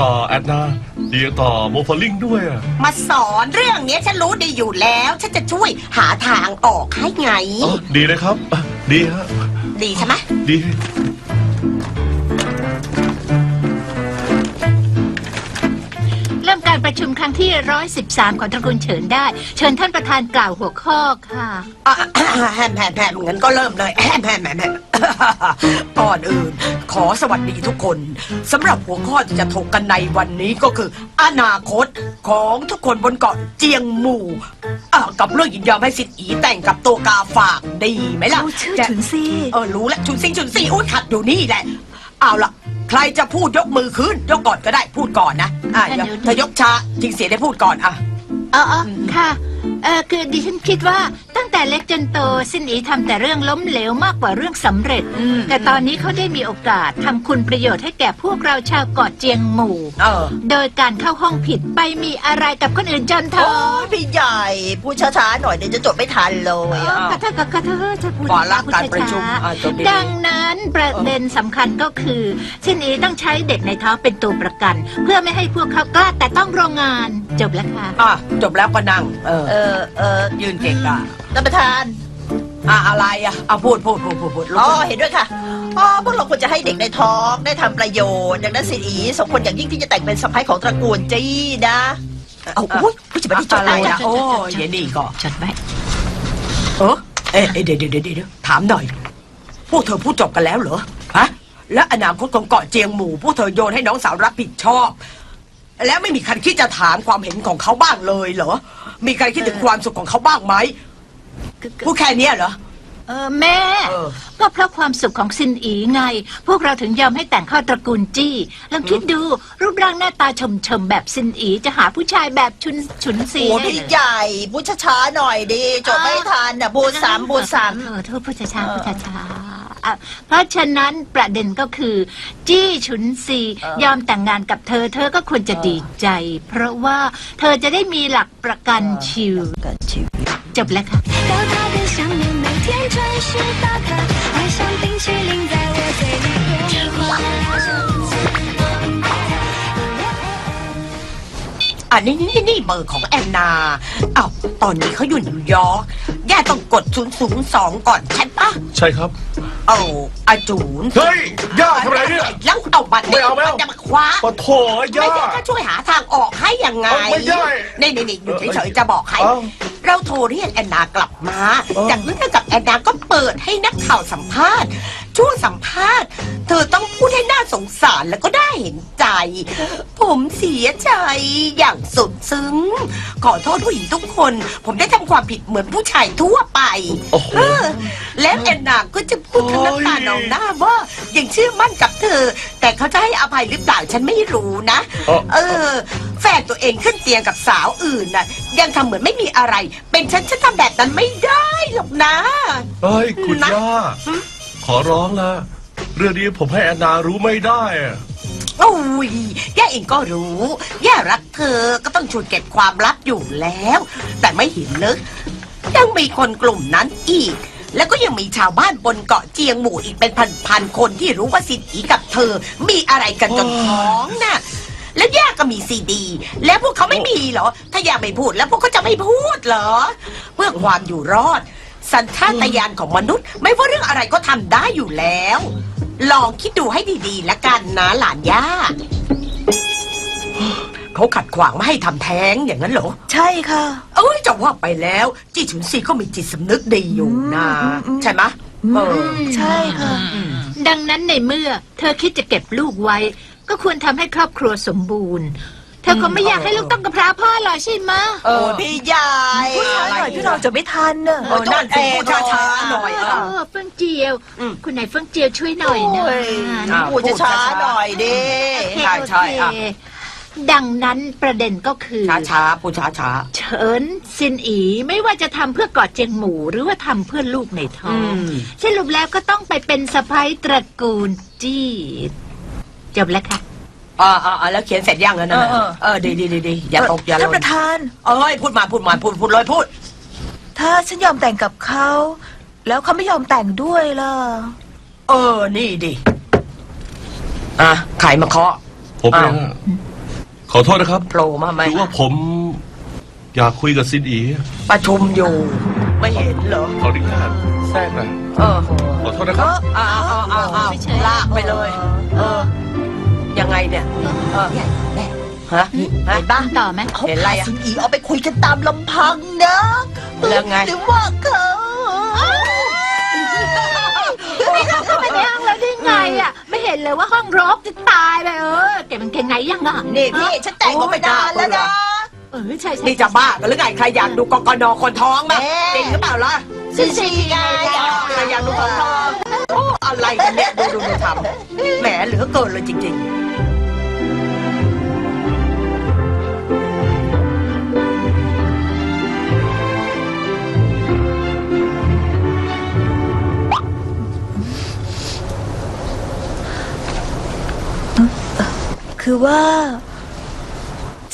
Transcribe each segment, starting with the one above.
ต่อแอนนาดีต่อโมฟลิงด้วยอะมาสอนเรื่องเนี้ยฉันรู้ดีอยู่แล้ว ฉันจะช่วยหาทางออกให้ไง อ๋อดีนะครับอะดีฮะ ดีใช่ไหมดี ชุมครั้งที่ 113 ของตระกูลเฉินได้ เชิญท่านประธานกล่าวหัวข้อค่ะ อะแฮมแฮมแฮมงั้นก็เริ่มเลยแฮมแฮมแฮมแฮมก่อนอื่น ขอสวัสดีทุกคนสำหรับหัวข้อที่จะถกกันในวันนี้ก็คือ อนาคตของทุกคนบนเกาะเจียงหมู่อะกับเรื่องยินยอมให้สิทธิ์อีแต่งกับตัวกาฝากดีไหมล่ะรู้ชื่อฉุนซีเออรู้แล้วชุนซิงชุนซีอุ้ยขัดอยู่นี่แหละ เอาล่ะ ใครจะพูดยกมือขึ้นยกก่อนก็ได้พูดก่อนนะอะอะเดี๋ยวเดี๋ยวเธอยกช้าจริงเสียได้พูดก่อนอะอ๋ออ๋อค่ะ เออคือดิฉันคิดว่าตั้ง แต่เล็กจนโตสินอีทำแต่เรื่องล้มเหลวมากกว่าเรื่องสำเร็จอืมแต่ตอนนี้เขาได้มีโอกาสทำคุณประโยชน์ให้แก่พวกเราชาวเกาะเจียงหมู่ เออโดยการเข้าห้องผิดไปมีอะไรกับคนอื่นจนเธโอ้อยพี่ใหญ่พูดช้าๆหน่อยเดี๋ยวจะจบไม่ทันเลยเอออะขอโทษขอโทษขอโทษจะพูดวาระพูดการประชุมช้าๆอะจบดี ดังนั้นประเด็นสำคัญก็คือสินอีต้องใช้เด็กในท้องเป็นตัวประกัน เพื่อไม่ให้พวกเขากล้าแต่ต้องโรงงานจบแล้วค่ะ อะจบแล้วก็นั่ง เออ เออเออ ยืนเก่งอะท่านประธาน อะอะไรอะเอาพูดพูดพูดพูดพูดอ๋อเห็นด้วยค่ะอ๋อพวกเราควรจะให้เด็กในท้องได้ทำประโยชน์ดังนั้นสินอีสมควรอย่างยิ่งที่จะแต่งเป็นสะพ้ายของตระกูลจี้นะเอาอุ้ยผู้จัดการที่จดอะไรได้อะนะโอ้ยเยนี่ก็จดไว้เออเอ๊ะเอ๊ะเดี๋ยวเดี๋ยวเดี๋ยวเดี๋ยวถามหน่อย พวกเธอพูดจบกันแล้วเหรอฮะและอนาคตของเกาะเจียงหมู่พวกเธอโยนให้น้องสาวรับผิดชอบ แล้วไม่มีใครคิดจะถามความเห็นของเขาบ้างเลยเหรอมีใครคิดถึงความสุขของเขาบ้างไหม พูดแค่เนี้ยเหรอ เออแม่ เออ ก็เพราะความสุขของซินอีไง พวกเราถึงยอมให้แต่งเข้าตระกูลจี้ลองคิดดูรูปร่างหน้าตาชมชมๆแบบซินอีจะหาผู้ชายแบบชุนฉุนซีโอ้ได้พี่เหรอใหญ่พูดช้าๆหน่อยดิจบไม่ทันนะบูดสามบูดสามเออโทษผู้ชายๆผู้ชายๆอะเพราะฉะนั้นประเด็นก็คือ จี้ฉุนซีเออยอมแต่งงานกับเธอ เธอก็ควรจะดีใจ เพราะว่าเธอจะได้มีหลักประกันชีวิต กันชีวิต จบแล้วค่ะอันนี้นี่นี่เบอร์ของแอนนาเอ้าตอนนี้เขาอยู่นิวยอร์กแย่ต้องกด 002 ก่อนใช่ปะใช่ครับ เอาอาจูนเฮ้ยย่าทำอะไรเนี่ยแล้วเอาบัตรไม่เอาไม่เอา นจะมาคว้าปะโถไม่ย่าได้ก็ช่วยหาทางออกให้ยังไง เอาไม่ได้นี่นี่นี่อยู่เฉยๆจะบอกให้ เอาเราโทรเรียกแอนนากลับมา เอาจากนั้นกับแอนนาก็เปิดให้นักข่าวสัมภาษณ์ ช่วงสัมภาษณ์ เธอต้องพูดให้น่าสงสารแล้วก็ได้เห็นใจ ผมเสียใจอย่างสุดซึ้ง ขอโทษผู้หญิงทุกคน ผมได้ทำความผิดเหมือนผู้ชายทั่วไปโอ้โห เออแล้วแอนนาก็จะพูดทั้งน้ำตาหนองหน้าว่ายังเชื่อมั่นกับเธอ แต่เขาจะให้อภัยหรือเปล่าฉันไม่รู้นะ เอ่อเออ แฟนตัวเองขึ้นเตียงกับสาวอื่นน่ะ ยังทำเหมือนไม่มีอะไร เป็นฉันฉันทำแบบนั้นไม่ได้หรอกนะ เฮ้ยคุณนะย่า ขอร้องละเรื่องนี้ผมให้แอนนารู้ไม่ได้อะโอ้ยแย่เองก็รู้ แย่รักเธอก็ต้องช่วยเก็บความลับอยู่แล้ว แต่ไม่เห็นลึก ยังมีคนกลุ่มนั้นอีก แล้วก็ยังมีชาวบ้านบนเกาะเจียงหมู่อีกเป็นพันๆคนที่รู้ว่าสิทธิกับเธอ มีอะไรกันจนท้องน่ะ แล้วย่าก็มีซีดี แล้วพวกเขาไม่มีเหรอ ถ้าย่าไม่พูดแล้วพวกเขาจะไม่พูดเหรอ เพื่อความอยู่รอด สัญชาตญาณของมนุษย์ ไม่ว่าเรื่องอะไรก็ทำได้อยู่แล้ว ลองคิดดูให้ดีๆแล้วกันนะหลานย่าเขาขัดขวางไม่ให้ทำแท้งอย่างนั้นเหรอ ใช่ค่ะ เอ้ยจะว่าไปแล้ว จีฉุนซีก็มีจิตสำนึกดีอยู่นะอืมอืมใช่ไหมะเออ ใช่ค่ะ ดังนั้นในเมื่อเธอคิดจะเก็บลูกไว้ ก็ควรทำให้ครอบครัวสมบูรณ์เธอคงไม่อยากให้ลูกต้องกับพร้าพ่อหรอกใช่ไหมะเอโอ้อพี่ใหญ่พูดช้าหน่อยพี่เราจะไม่ทันเนอะเออนั่นสิพูดช้าๆหน่อยเอเออ อเฟื่องเจียว อืม คุณนายเฟื่องเจียวช่วยหน่อยนะโอ้ยอะพูดช้าๆหน่อยดิโอเคใช่ใช่โออะเคดังนั้นประเด็นก็คือ ช้าๆพูดช้าเฉินซินอีไม่ว่าจะทำเพื่อเกอดเจียงหมูหรือว่าทำเพื่อลูกในท้ๆออืงม สรุปแล้วก็ต้องไปเป็นสะพ้ยตระกูลจี้จบแล้วค่ะ อ่าอ่าอ่าแล้วเขียนเสร็จยังแล้วนะเออเออ เออดีดีดีดีอย่าตกอย่าหท่าล่นปนระธาน เอ้ยพูดมาพูดมาพูดพูดเลยพูด ถ้าฉันยอมแต่งกับเขา แล้วเขาไม่ยอมแต่งด้วยล่ะ เออนี่ดิอะไขมาเคาะ ผมเองอ้าวอะขอโทษนะครับโผล่มาไหมคือว่าผมอยากคุยกับซินอีประชุมอยู่ ไม่เห็นเหรอ ขออนุญาตแทรกหน่อยเออขอโทษนะครับ เอาเอาเอาเอาลากไปเลย เออ ยังไงเนี่ยเออฮะฮะบ้างต่อไหมเขาเห็นอะไรพาอะสินอีออกไปคุยกันตามลำพังนะแล้วไง หรือว่าเขาไปในห้องแล้วได้ไงอะ ไม่เห็นเลยว่าห้องรกจะตายไปเออเก็บมันเกงไงยังอะนี่พี่ฉันแต่งออกไปนานแล้วนะ เออใช่ใช่นี่จะบ้ากันหรือไงใครอยากดูกกนคนท้องบ้างแม่จริงหรือเปล่าล่ะสินอีไง ใครอยากดูคนท้อง โอ้อะไรกันเนี่ยดูดูดูทำแหมเหลือเกินเลยจริง ๆ คือว่า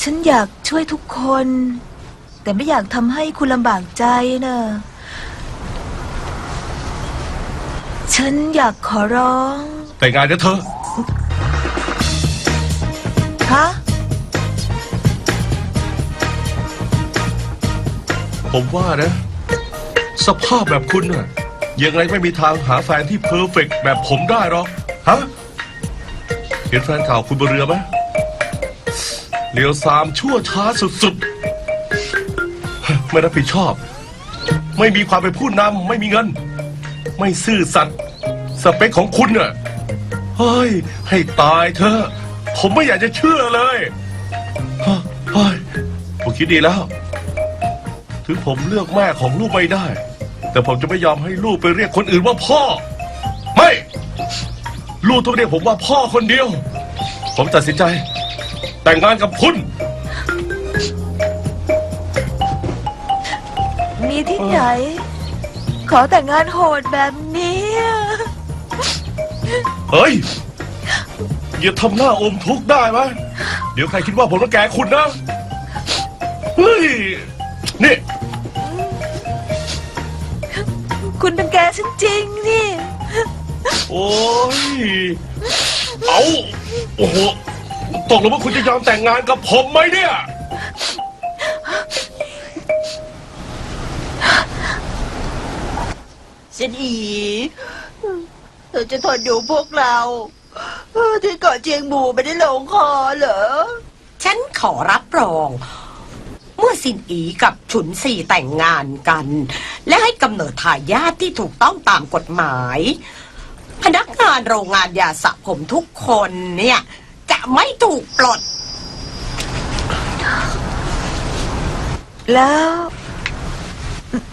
ฉันอยากช่วยทุกคน แต่ไม่อยากทำให้คุณลำบากใจนะ ฉันอยากขอร้อง แต่งงานกับเธอ ฮะ ผมว่านะ สภาพแบบคุณน่ะยังไงไม่มีทางหาแฟนที่เพอร์เฟกต์แบบผมได้หรอก ฮะ เห็นแฟนเก่าคุณบนเรือไหมเลี้ยวซามชั่วช้าสุดๆ ไม่รับผิดชอบ ไม่มีความเป็นผู้นำไม่มีเงิน ไม่ซื่อสัตย์ สเปคของคุณน่ะเฮ้ย ให้ตายเถอะผมไม่อยากจะเชื่อเลยเฮ้ยผมคิดดีแล้ว ถึงผมเลือกแม่ของลูกไม่ได้ แต่ผมจะไม่ยอมให้ลูกไปเรียกคนอื่นว่าพ่อ ไม่ ลูกต้องเรียกผมว่าพ่อคนเดียว ผมตัดสินใจ แต่งงานกับคุณ มีที่ไหน ขอแต่งงานโหดแบบนี้ เฮ้ย อย่าทำหน้าอมทุกข์ได้ไหมเดี๋ยวใครคิดว่าผมต้องแกคุณนะ เฮ้ย นี่ คุณเป็นแกฉันจริงนี่ โอ้ย เอา โอ้โห ตกลงว่าคุณจะยอมแต่งงานกับผมไหมเนี่ยสินอีเธอจะทนอยู่พวกเราเออที่เกาะเจียงหมูไม่ได้ลงคอเหรอๆฉันขอรับรอง เมื่อสินอีกับฉุนซีแต่งงานกัน และให้กำเนิดทายาทที่ถูกต้องตามกฎหมาย พนักงานโรงงานยาสระผมทุกคนเนี่ย จะไม่ถูกปลด แล้ว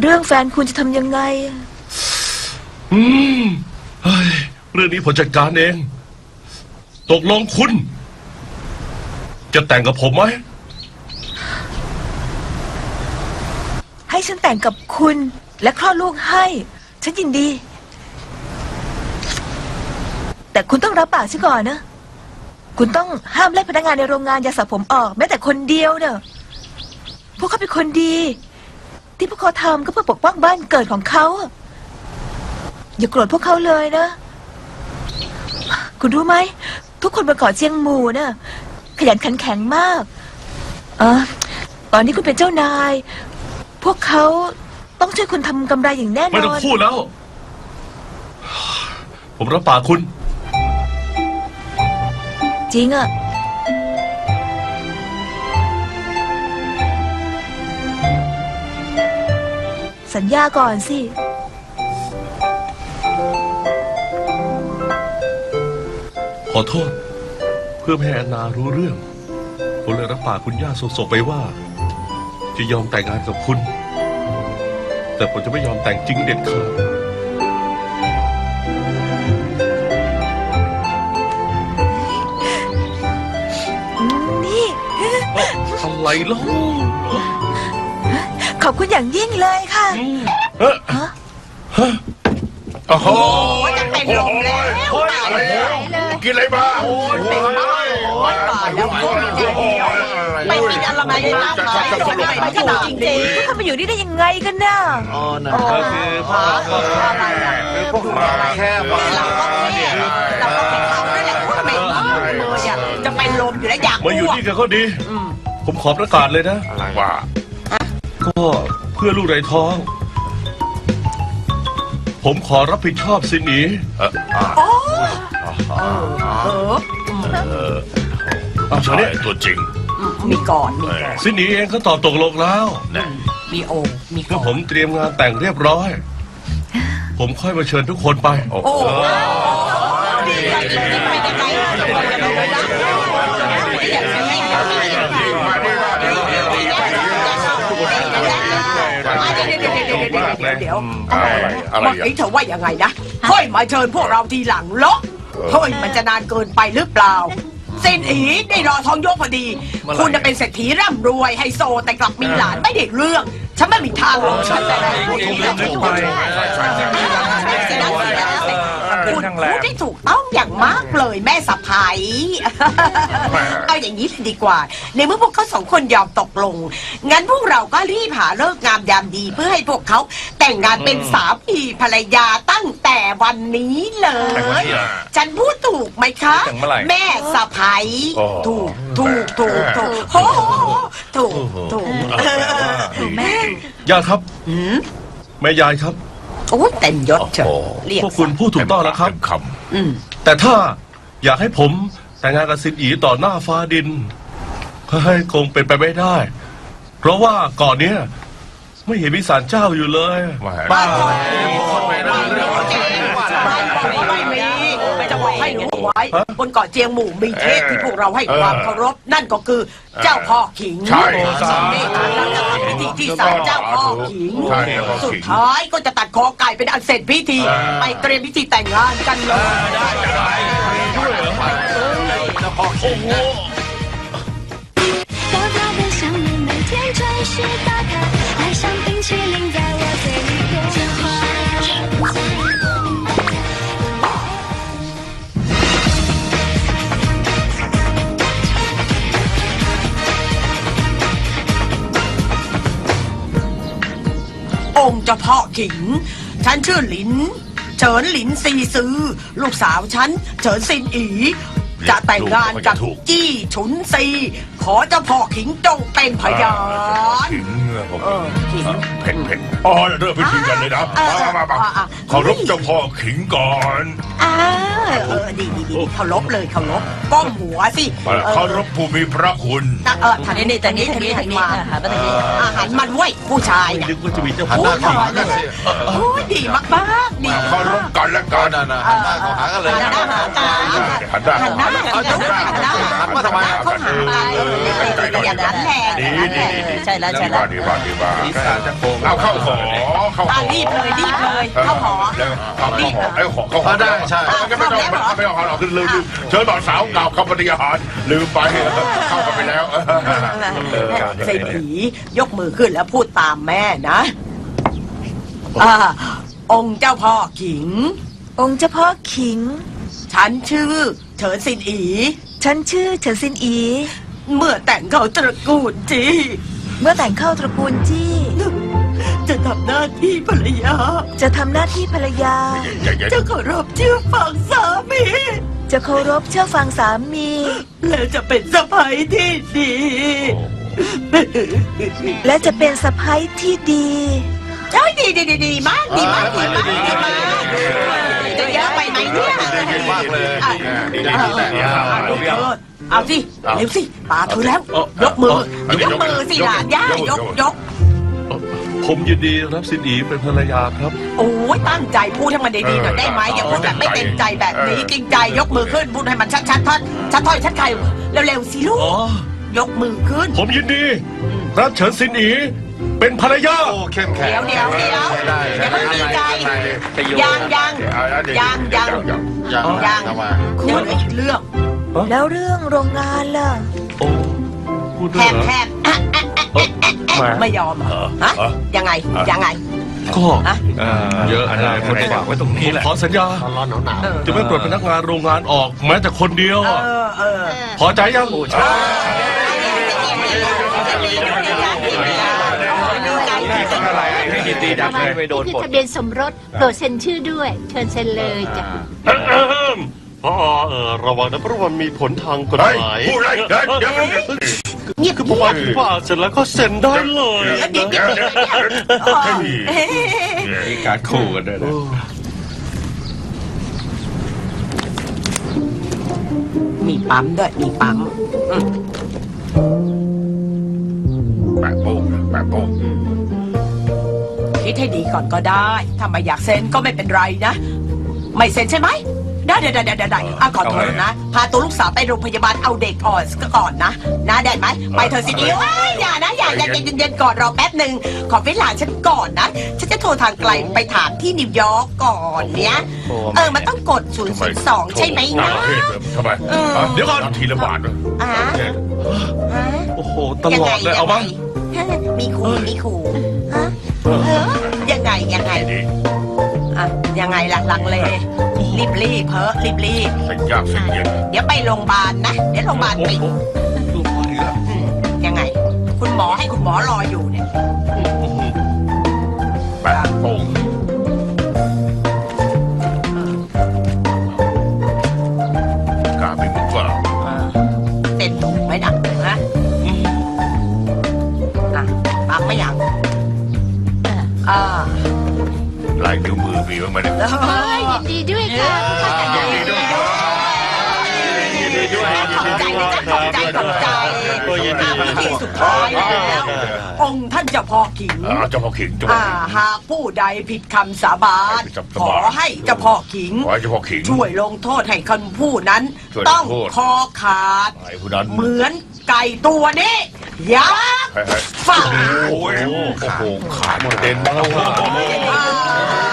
เรื่องแฟนคุณจะทำยังไง อืม เฮ้ยเรื่องนี้ผมจัดการเอง ตกลงคุณ จะแต่งกับผมไหม ให้ฉันแต่งกับคุณและคลอดลูกให้ ฉันยินดี แต่คุณต้องรับปากฉันก่อนนะ คุณต้องห้ามไล่พนักงานในโรงงานยาสระผมออก แม้แต่คนเดียวเนอะพวกเขาเป็นคนดี ที่พวกเขาทำก็เพื่อปกป้องบ้านเกิดของเขาอะ อย่าโกรธพวกเขาเลยนะ คุณรู้ไหม ทุกคนบนเกาะเชียงหมูน่ะ ขยันขันแข็งมาก เออตอนนี้คุณเป็นเจ้านาย พวกเขาต้องช่วยคุณทำกำไรอย่างแน่นไม่ต้อองนพูดแล้ว ผมรับปากคุณ จริงอะสัญญาก่อนสิ ขอโทษ เพื่อไม่ให้แอนนารู้เรื่อง ผมเลยรับปากคุณย่าสกๆไปว่า จะยอมแต่งงานกับคุณ แต่ผมจะไม่ยอมแต่งจริงเด็ดขาดนี่ เอ้าอะไรเล่าขอบคุณอย่างยิ่งเลยค่ะเฮ้ยฮะโอ้โหจะเป็นลมแล้ว โอ้ยอะไรเนี่ย กินอะไรมาโอ้ยเป็นบ้าโอ้ยตายแล้วโอ้ยเดี๋ยวไม่มีอะไรมากมายไม่ถูกจริงพวกเขามาอยู่นี่ได้ยังไงกันน่ะอ๋อนะก็คือพวกเราก็คือพวกมาแค่มาๆเราก็แค่เนี่ยเราก็เป็นเขานั่นแหละไม่บ้าเลยอะจะเป็นลมอยู่แล้วอยากมาอยู่นี่กันก็ดี ผมขอประกาศเลยนะว่าก็เพื่อลูกในท้อง ผมขอรับผิดชอบสินอีเอออ่า เออเอาเฉใช่ยเนี่ตัวจริงมีก่อนมีก่อนสินอีเองก็ตอบตกลงแล้วน่มีโอมีก็ก่อนผมเตรียมงานแต่งเรียบร้อย ผมค่อยมาเชิญทุกคนไป โอ้โหดีใจเลยเป็นยังไงเดี๋ยวอะไรอะไรเธออย่างกี้เธอว่ายังไงนะค่อยมาเชิญพวกเราทีหลังเหรอ เฮ้ยมันจะนานเกินไปหรือเปล่าเซนอีได้รอทองยกพอดี คุณจะเป็นเศรษฐีร่ำรวยไฮโซแต่กลับมีหลานไม่ได้เรื่อง ฉันไม่มีทางหรอกฉันจะได้พูดถูกแล้วถู ยแม่สะพ้ายเอาอย่างนี้เลยดีกว่า ในเมื่อพวกเขาสองคนยอมตกลง งั้นพวกเราก็รีบหาเลิกษ์งามยามดีเพื่อให้พวกเขาแต่งงานเป็นสามีภรรยาตั้งแต่วันนี้เลยฉันพูดถูกไหมคะ แต่งเมื่อไหร่แม่สะพ้ายโอ้ถูกถูกถูกถูกโอ้โหถูกถูกเออแม่ญาติครับหืมแม่ยายครับ โอ้ยเต็มยศเฉยโอ้เรียกพวกคุณพูดถูกต้องแล้วครับ เต็มคอืมแต่ถ้า อยากให้ผมแต่งงานกับสินอีต่อหน้าฟ้าดินให้คงเป็นไปไม่ได้ เพราะว่าก่อนเนี้ยไม่เห็นมีศาลเจ้าอยู่เลยำว่าบ้าไม่มีจะบอกให้รู้ไว้บนเกาะเจียงหมู่มีเทพที่พวกเราให้ความเคารพนั่นก็คือเจ้าพ่อขิงใช่นี่เราจะทำพิธีที่ศาลเจ้าพ่อขิงใช่เจ้าพ่อขิง สุดท้ายก็จะตัดคอไก่เป็นอันเสร็จพิธี ไปเตรียมพิธีแต่งงานกันเลย 高高的项链每天准时打卡，爱上冰淇淋在我嘴里变化。 องค์เจ้าพ่อขิง ฉันชื่อหลิน เฉินหลินซีซือลูกสาวฉันเฉินซินอี จะแต่งงานกับจี้ฉุนซี ขอเจ้าพ่อขิงจงเป็นพยานขิงเงือกผมเออขิงเผ็ดเผ็ดอ๋อเริ่มพิธีกันเลยนะเออมามามาเออเออเคารพเจ้าพ่อขิงก่อนอ่าเออดีดีดีเคารพเลยเคารพก้มหัวสิมาเคารพผู้มีพระคุณเออเออทางนี้นี่ทางนี้ทางนี้ทางนี้มาอะหันมาทางนี้อาหารมันไว้ยผู้ชายไม่เนี่ยนึกว่าจะมีเจ้าพูพ่อดก่อนเลยโอ้ยดีมากมากๆดีมาเคารพกันและกันนั่นน่ะหันหน้าเข้าหากันเลยหันหน้าหากันหันหน้าหันหน้าหันหน้าหันหน้าหันมาทำไมอะเข้าหากันเอออย่างนั้นแหละดีดีดีดีใช่แล้วใช่ดีแล้วว่าดีว่าดีว่าศีรษะจะโค้งเอาเข้าหอเข้าหอะอรีบเลยรีบเลยเข้าหอแล้วเข้าหอไอ้หอเข้าหอได้ใช่ไม่ต้องไม่ต้องไม่ต้องเราขึ้นลืมลืมเชิญบ่าวสาวเก่าเข้าปฏิหารลืมไปเข้ากันไปแล้วเศรษฐียกมือขึ้นแล้วพูดตามแม่นะอ่าองค์เจ้าพ่อขิง องค์เจ้าพ่อขิง ฉันชื่อเฉินซินอี ฉันชื่อเฉินซินอี เมื่อแต่งเข้าตระกูลจีเมื่อแต่งเข้าตระกูลจี้ จะทำหน้าที่ภรรยา จะทำหน้าที่ภรรยาจะเคารพเชื่อฟังสามี จะเคารพเชื่อฟังสามี และจะเป็นสะใภ้ที่ดี และจะเป็นสะพ้ยที่ดี เอ้ยดีดีดีดีมากดีมากดีมากดีมากจะเยอะไปไหมเนี่ยดีมากเลยอะดีดีดีแต่งงานเอาเธอเอาสิเร็วสิตาเธอแล้ว ยกมือยกมือสิหลานย่ายกยก ผมยินดีรับสินอีเป็นภรรยาครับ โอ้ยตั้งใจพูดให้มันดีๆหน่อยได้ไหมอย่าพูดแบบไม่เต็มใจแบบนี้จริงใจยกมือขึ้นพูดให้มันชัดชัดๆทัดชัดถ้อยชัดใครเร็วๆสิลูกอ๋อ ยกมือขึ้น ผมยินดี รับเฉินสินอีเป็นภรรยา โอ้เข้มแข็งเดี๋ยวเดี๋ยวเดี๋ยวได้อย่าเพิ่งดีใจใช่ยังยังยังยังยังยังทำไมคุณอีกเรื่องแล้วเรื่องโรงงานล่ะโอ้พูดแทได้บเหรอแทบ อะอะอะอะอะอะไม่ยอมเหรอฮะ ยังไง ยังไง ก็ฮะเยอะอะไรคนจะฝากไว้ตรงนี้แหละขอสัญญา ร้อนหนาวหนาวเออจะไม่ปลดพนักงานโรงงานออกแม้แต่คนเดียวเออะอ เออ พอใจยังนี่คือทะเบียนสมรสโปรดเซ็นชื่อด้วย เชิญเซ็นเลยจ้ะ พอเออระวังนะเพราะมันมีผลทางกฎเฮ้ยหมาย พูดอะไรเดี๋ยวเดี๋ยว เดี๋ยวเงียบคือประมาณว่าเสร็จแล้วก็เซ็นได้เลยเดี๋ยวเดี๋ยวเดี๋ยวเดี๋ยวมีการขู่กันด้วยนะ มีปั๊มด้วยมีปั๊มอืมแปะโป้งแปะโป้งคิดให้ดีก่อนก็ได้ ถ้าไม่อยากเซ็นก็ไม่เป็นไรนะ ไม่เซ็นใช่ไหม ได้ได้ได้ได้ได้อะขอโทษนะ พาตัวลูกสาวไปโรงพยาบาลเอาเด็กอ่อนก็ก่อนนะนะได้ไหมไปเธอะสิดิวเอ้ยอย่านะอย่าอย่าเย็นเย็นๆก่อนรอแป๊บหนึ่งขอเวลาฉันก่อนนะ ฉันจะโทรทางไกลไปถามที่นิวยอร์กก่อนเนี้ยเออมันต้องกด 002 ใช่ไหมนะทำไมเออเดี๋ยวก่อนทีละบาทนะอ่าฮะโอ้โห ตลอดเลยเอาบ้าง ยังไงมีขู่มีขู่ฮะเออยังไงยังไง ดี อะยังไงล่ะลังเลรีบรีบเพอรีบรีบเส้นยากเส้นเย็นเดี๋ยวไปโรงพยาบาลนะ เดี๋ยวโรงพยาบาลไปโอ้โหลูกมาอีกแล้วอืมยังไง คุณหมอให้คุณหมอรออยู่เนี่ยแปายนิ้วมือมีบ้างไหมเนี่ยเฮ้ยยินดีด้วยค่ะยแต่งงานยินดีด้วยขอบใจนะขอบใจขอบใจตัวยินดีอะที่สุดท้ายแล้ว องค์ท่านเจ้าพ่อขิงอ่าเจ้าพ่อขิงเจ้าพ่ออ่าขิง หากผู้ใดผิดคำสาบานผิดคำสาขบาน อให้เจ้าพ่อขิง ขอให้เจ้าพ่อขิง ช่วยลงโทษให้คนผู้นั้น ช่วยลงโทษ ต้องคอขาด ไอ้ผู้นั้นเหมือนไก่ตัวนี้ยักษ์เฮ้ยเฮ้ยฝ่าโอ้ยโอ้โหขาดกระเด็นแล้วไอ้ยัก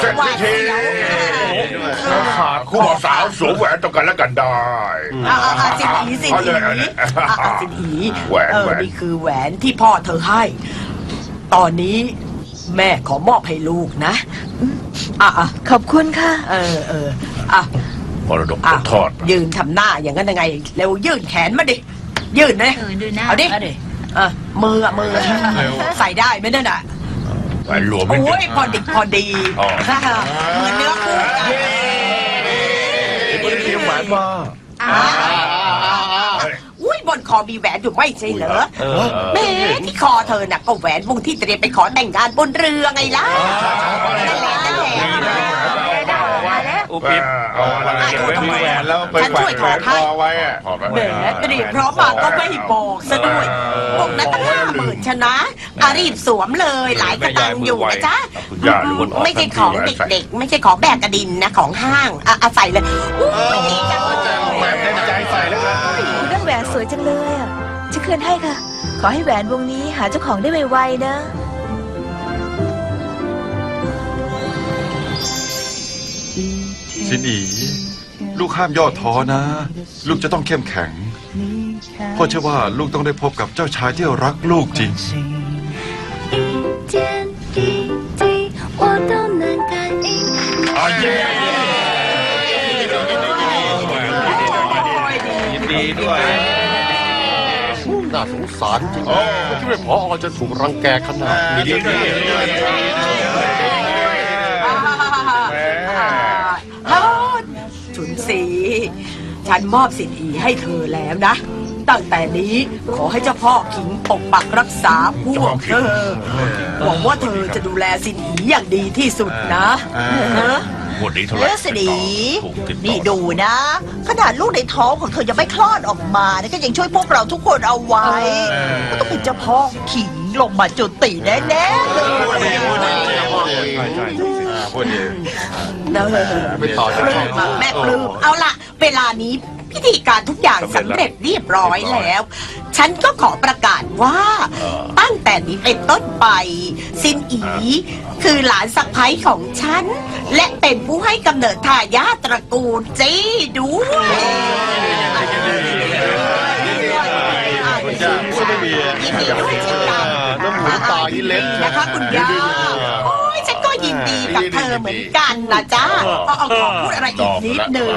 เสร็จหวาพิดธีเสียวขาดคู่บ่าวสาวสวมแหวนต่อกันแล้วกันได้อ่าอ่าอ่าสินอีสินเอาอีเลยเอาเลยอ่าอ่าสินอีแหวนเออแหวน นี่คือแหวนที่พ่อเธอให้ ตอนนี้แม่ขอมอบให้ลูกนะอะอะขอบคุณค่ะ เออเอออะมรดกตอะกทอด ยืนทำหน้าอย่างนั้นยังไงเร็วยื่นแขนมาดิ ยื่นนะ เออดูหน้าเอาดิ เออมืออะมือใส่ได้ไหมนั่นอะ แหวนรวมไม่โอ้เก็ยบพอดิบพอดีอ๋อเหมือนเนื้อคู่กันไม่ได้เตรียมแหวนมาอ่าอุ้ยบนคอมีแหวนอยู่ไม่ใช่เหรอเออแหม่ที่คอเธอน่ะก็แหวนวงที่เตรียมไปขอแต่งงานบนเรือไงล่ะนั่นแหละนั่นแหละ อุปิดเอาอะไรเก็บไว้มีแหวนแล้วไปฉันแขวช่วยนถอดให้คอไว้อะถอดไว้แหมเตรียมพร้อมมาก็ไม่บอกซะด้วยพวกนั้นตั้งห้าหมื่นชนะอารีบสวมเลยหลายกระตังอยู่นะจ๊ะคุณย่าหรือวันออกไม่ใช่ของเด็กๆ ไม่ใช่ของแบกกระดินนะของห้างอะอาศัยเลยอุ้ยดีจังเลยแหวนเต็มใจใส่แล้วกันคุณได้แหวนสวยจังเลยอะจะคืนให้ค่ะ ขอให้แหวนวงนี้หาเจ้าของได้ไวๆนะ สินีลูกห้ามย่อท้อนะ ลูกจะต้องเข้มแข็งพ่อเชื่อว่าลูกต้องได้พบกับเจ้าชายที่รักลูกจริงดีด้วยน่าสงสารจริงๆที่ไม่พอจะถูกรังแกขนาดนี้ ฉันมอบสินอีให้เธอแล้วนะ ตั้งแต่นี้ขอให้เจ้าพ่อขิงปกปักรักษาพวกเธอหวังว่าเธอจะดูแลสินอีอย่างดีที่สุดนะฮะ งวดนี้เท่าไหร่เลือสิดีถูกติดต่อ นี่ดูนะ ขนาดลูกในท้องของเธอยังไม่คลอดออกมาเนี่ยก็ยังช่วยพวกเราทุกคนเอาไว้ ก็ต้องเป็นเจ้าพ่อขิงลงมาจุติแน่ๆเลย พูดดี เออไปต่อปจากลื้มอะแม่ปลื้มเอาละเวลานี้พิธีการทุกอย่างสำเร็จเรียบร้อยแล้ว ฉันก็ขอประกาศว่า ตั้งแต่นี้เป็นต้นไป ซินอี คือหลานสะใภ้ของฉัน และเป็นผู้ให้กำเนิดทายาทตระกูลจี้ด้วยยินดีด้วยเช่นกันน้ำหูตาอีเล็ก นะคะคุณย่าโอ้ยฉันก็ยิน ดีกับเธอเหมือนกันนะจ๊ะเอาเอาขอพูดอะไรอีกนิดนึง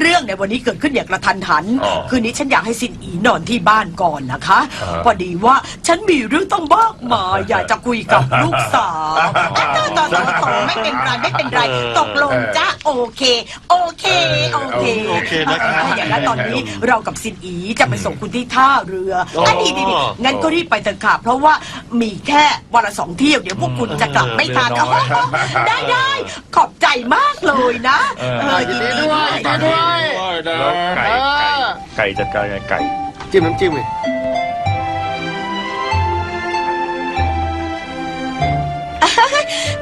เรื่องในวันนี้เกิดขึ้นอย่างกระทันหันอ๋อคืนนี้ฉันอยากให้สินอีนอนที่บ้านก่อนนะคะอ่าพอดีว่าฉันมีเรื่องต้องมากมายอยากจะคุยกับลูกสาวอะต่อต่อต่อต่อไม่เป็นไรไม่เป็นไรตกลงจ้ะโอเค โอเค โอเคโอเคนะครับถ้าอย่างนั้นตอนนี้เรากับสินอีจะไปส่งคุณที่ท่าเรืออะดีดีดีงั้นก็รีบไปเถอะค่ะเพราะว่ามีแค่วันละสองเที่ยวเดี๋ยวพวกคุณจะกลับไม่ทันเออเรือน้อยได้ได้ขอบใจมากเลยนะเออเออยินดีด้วย แล้วไก่ไก่ไก่จัดการไงไก่ จิ้มน้ำจิ้มเลย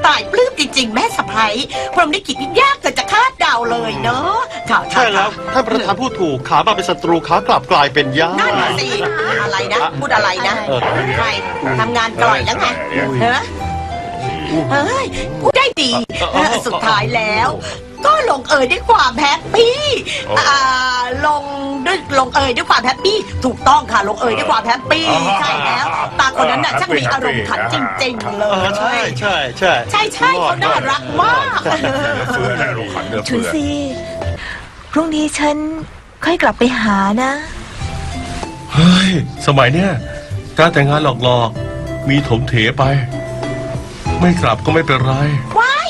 ตายปลื้มจริง ๆ แม่สะพ้ยพรหมลิขิตนี่ยากเกินจะคาดเดาเลยเนาะค่ะใช่แล้วท่านประธานพูดถูกขามาเป็นศัตรูขากลับกลายเป็นญานั่นน่ะติสิอะไรนะ พูดอะไรนะ เออ ใครทำงานกล่อยแล้วไงเฮ้ เฮ้ยพูดได้ดีเออสุดท้ายแล้ว ก็ลงเอยด้วยความแฮปปี้อ่าลงด้วยลงเอยด้วยความแฮปปี้ ถูกต้องค่ะ ลงเอยด้วยความแฮปปี้ ใช่แล้ว ตาคนนั้นน่ะช่างมีอารมณ์ขันจริง ๆ เลเออย ใช่ใช่ใช่ใช่ใช่เขาน่ารักมาก เฟือแน่ลูกขันเนื้อชุเฟืนอซีพรุ่งนี้ฉันค่อยกลับไปหานะ เฮ้ย สมัยเนี้ยการแต่งงานหลอกๆ มีถมเถไป ไม่กลับก็ไม่เป็นไร ว้าย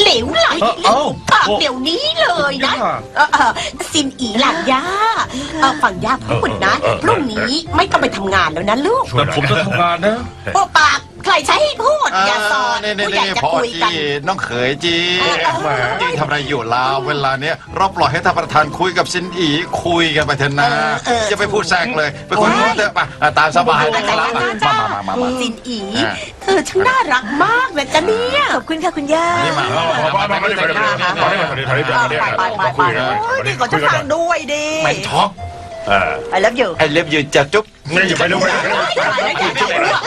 เหลวไหลเอ้าปากโอ้เดี๋ยวนี้เลยนะย่าเออเออซินอีหลังย่าเออฝั่งย่าพูดนะพรุ่งนี้ไม่ต้องไปทำงานแล้วนะลูกแต่ผมจะทำงานนะ โอ้ปาก ใครใช้ให้พูดอย่าสอนนี่ผู้ใหญ่นี่จะพอคุยกัน จีน้องเขยจีเออเออจีทำอะไรอยู่ลาวเวลาเนี้ยเราปล่อยให้ท่านประธานคุยกับซินอีคุยกันไปเถอะนะอย่าไปพูดแทรกเลยไปคุยกันเถอะไปอะตามสบายนะอาคจารรับย์มาจ้ามามามามาซินอี อะ เธอช่างน่ารักมากนะจ๊ะเนี่ย ขอบคุณค่ะคุณย่า นี่มาเอาเอาเอามาดิมาดิมาดิมาดิมาดิมาดิมาดิไปไปไปไปคุยกันโอ้ยมาดินี่ก็จะฟังด้วยดิแมนท็อกเออไอ้แล้ว อยู่ไอเล็บยืนจะจุ๊บนี่อย่าไปเร็วไปเร็วไปเร็วตายแล้วอยากจะอ้วก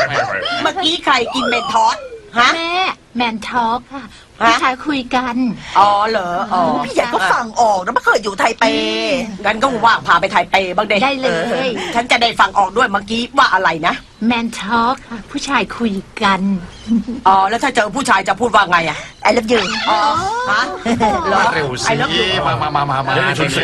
เมื่อกี้ใครกินเบนทอสฮะ แม่ แมนทอล์กค่ะฮะผู้ชายคุยกัน อ๋อเหรออ๋อพี่ใหญ่ก็ฟังออกนะไม่เคยอยู่ไทเปงั้นก็ว่างพาไปไทยเปบ้างเด็ได้เลย ฉันจะได้ฟังออกด้วยเมื่อกี้ว่าอะไรนะแมนทอล์กค่ะผู้ชายคุยกัน อ๋อแล้วถ้าเจอผู้ชายจะพูดว่าไงอะไอ้แล้วอยู่อ๋อฮะเหรอเร็วไอ้สิเลิฟยูมามามามามาเดี๋ยวนี้ฉันสิ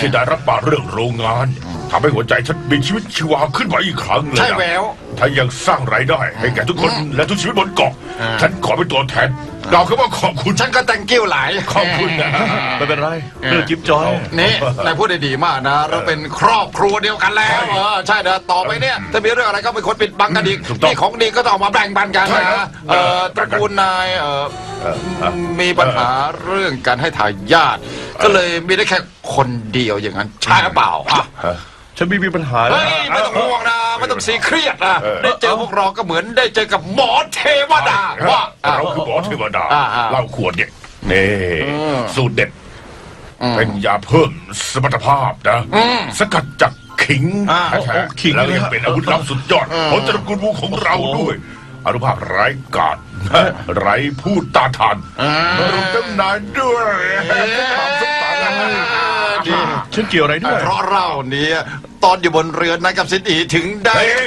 ที่ได้รับปากเรื่องโรงงานทำให้หัวใจฉันมีชีวิตชีวาขึ้นมาอีกครั้งเลยใช่อะแววถ้ายังสร้างรายได้ให้แก่ทุกคนและทุกชีวิตบนเกาะอ่าฉันขอเป็นตัวแทนกล่าวคำว่าขอบคุณ ฉันก็แต่งกิ้วหลาย ขอบคุณนะ ไม่เป็นไรเรื่องจิ๊บจอย นี่นายพูดได้ดีมากนะ เราเป็นครอบครัวเดียวกันแล้วเออใช่นะต่อไปเนี่ย ถ้ามีเรื่องอะไรก็เป็นคนปิดบังกันอีกถูกต้อง นี่ของดีก็ต้องเอามาแบ่งปันกันใช่ครันะบเออตระกูลนายเออเออเออมีปัญหาเรื่องการให้ทายาทก็เลยมีได้แค่คนเดียวอย่างนั้น ใช่หรือเปล่าอะ ฮะ ฉันไม่มีปัญหาแล้เฮ้วยไม่ต้องห่วงนะไม่ต้องซีเครียดนะเออได้เจอพวกเราก็เหมือนได้เจอกับหมอเทวดาว่าเราคือหมอเทวดาอ่าอ่าเราขวดเนี่ยนี่อืมสูตรเด็ดอืมเป็นยาเพิ่มสมรรถภาพนะอืมสกัดจากขิงอ่าแท้ๆแล้วยังเป็นอาวุธลับสุดยอดของตระกูลวูของเราด้วยอนุภาพไร้กาดไร้พูดตาทานอ่ารวมตั้งนานด้วยความสุขต่างกั นดีฉันเกี่ยวอะไรด้วย เพราะเราเนี่ย ตอนอยู่บนเรือนนายกับสินอีถึงได้เฮ้ย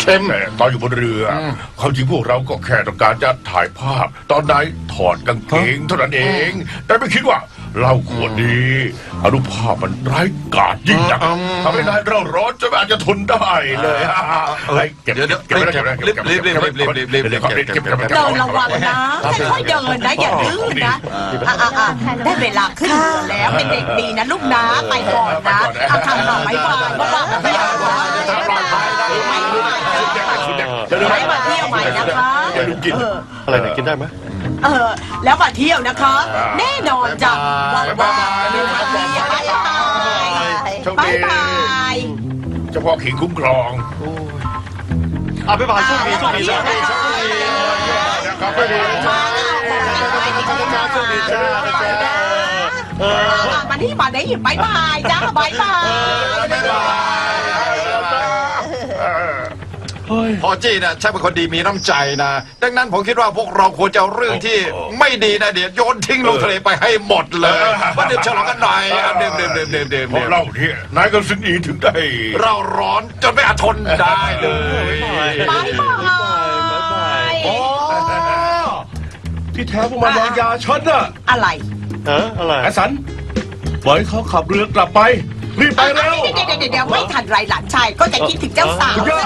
เข้มตอนอยู่บนเรืออความจริงพวกเราก็แค่ต้องการจะถ่ายภาพ ตอนนายถอดกางเกงเท่านั้นเอง แต่ไม่คิดว่าเราขวดนี้อนุภาพมันร้ายกาจยิ่งนักอืมทำให้นายเราร้อนจนไม่อาจจะทนได้เลยเฮ้ยเก็บเดี๋ยวเดี๋ยวเก็บไว้เก็บไว้เก็บไว้รีบรีบรีบรีบรีบรีบรีบเก็บไว้เก็บไว้เก็บไว้เดินระวังนะค่อยๆเดินนะอย่าดื้อนะอะอะอะได้เวลาขึ้นเรือแล้วเป็นเด็กดีนะลูกนะไปก่อนนะเอาทำหน่อยบายบ้างไม่เอาไม่มาเที่ยวใหม่นะคะอย่าลืมกินเอออะไรเนี่ยกินได้ไหมเออ แล้วมาเที่ยวนะคะ แน่นอนจ้ะวันวานเดี๋ยวมาเที่ยวบายบายโชคบาดียบายเฉพาะขิงคุ้มครองอะบ๊ายบายโชคดีโชคดีโชคดีโชคดีนะครับไม่ดีมาเออมา ที่มาได้หยิบบายบายจ้าบายบาย พอจี้นะใช่เป็นคนดีมีน้ำใจนะ ดังนั้นผมคิดว่าพวกเราควรจะเอาเรื่องที่ไม่ดีนะเดี๋ยวโยนทิ้งลงทะเลไปให้หมดเลยมาดื่มฉลองกันหน่อยอะดื่มดื่มดื่มดื่มดื่มเพราะเราเนี่ยนายกับซินอีถึงได้เราร้อนจนไม่อาจทนได้เลยบายบายที่แท้พวกมันวางยาฉันน่ะอะไร ฮะอะไรไอ้สันปล่อยให้เขาขับเรือกลับไป รีบไปเร็วเดี๋ยวเดี๋ยวเดี๋ยวไม่ทันไรหลานชายก็จะคิดถึงเจ้าสาวเดี๋ยว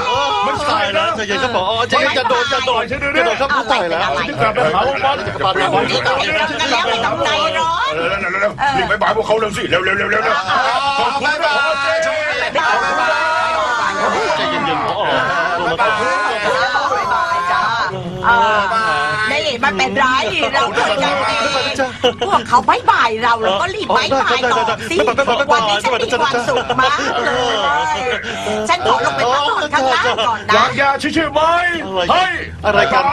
ไม่ใช่นะใจเย็นครับผอใจเย็นจะโดนจะโดนจะโดนครับผู้ตายแล้วจะกลับไปหาพวกมันจะกลับไปเรื่องนี้ก็เรื่องกันแล้วไม่ต้องใจร้อนเร็วเร็วเร็วเร็วรีบไปบ่ายพวกเขาเร็วสิเร็วเร็วเร็วเร็วเร็วขอบคุณบ๊ายนะบายเจ๊บ๊ายบายใจเย็นๆผอลงมาบายบายจ้า เออนี่ไม่เป็นไรเราคุยกันเองพวกเขาบายบายเราเราก็รีบบายบายต่อสิวันนี้ฉันมีความสุขมากเลยฉันขอลงไปพักผ่อนข้างล่างก่อนวานะงยาใช่ใช่ไหมเฮ้ยอะไรกัน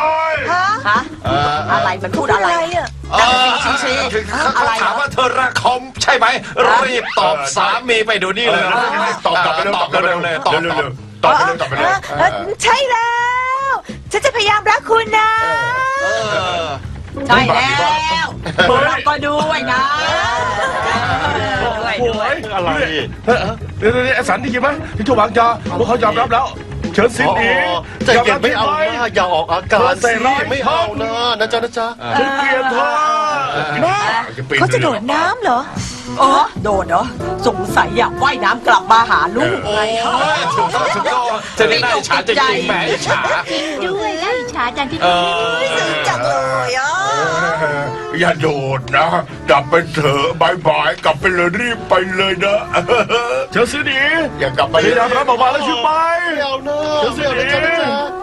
ฮะฮะอะไรมันพูดอะไรอะไรอะเออคือเขาถามว่าเธอรักเขาใช่ไหมรีบตอบสามีไปดูนี่เลยตอบกลับไปเร็วตอบเร็วเลยตอบเร็วตอบเร็วตอบไปเร็วตอบไปเร็วเอ่อใช่แล้ว ฉันจะพยายามรักคุณนะใช่แล้วพวกเราก็ด้วยนะด้วยโอ้ด้วยยอะไรเฮ้ยเดี๋ยวเดี๋ยวไอ้สันได้ยินไหมที่ถูกวางยาพวกเขายอมรับแล้ว เชิญสินอ๋ออีใจเย็นไม่เอานะอย่าออกอาการสิไม่เอานะนะจ๊ะนะจ๊ะ ฉันเกลียดเธอแม่เขาจะโดดน้ำเหรอเออโดดเหรอสงสัยอยากว่ายน้ำกลับมาหาลูกโอ้ยถูกต้องถูกต้องจะได้น่าอิจฉาจริงๆแหมอิจฉา ด้วยนะอิจฉาจังที่เอนี่อจังเลยอะอย่าโดดนะกลับไปเถอะบายบายกลับไปเลยรีบไปเลยนะเชิญสินอีอย่ากลับไปพยายามรับออกมาแล้วใช่ไหมไม่เอานะไม่เอานะจ๊ะนะจ๊ะ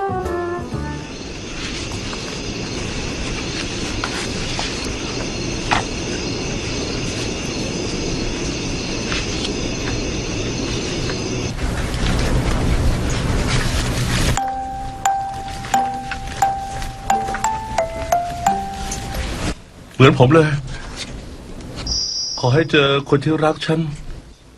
มือนผมเลย ขอให้เจอคนที่รักฉัน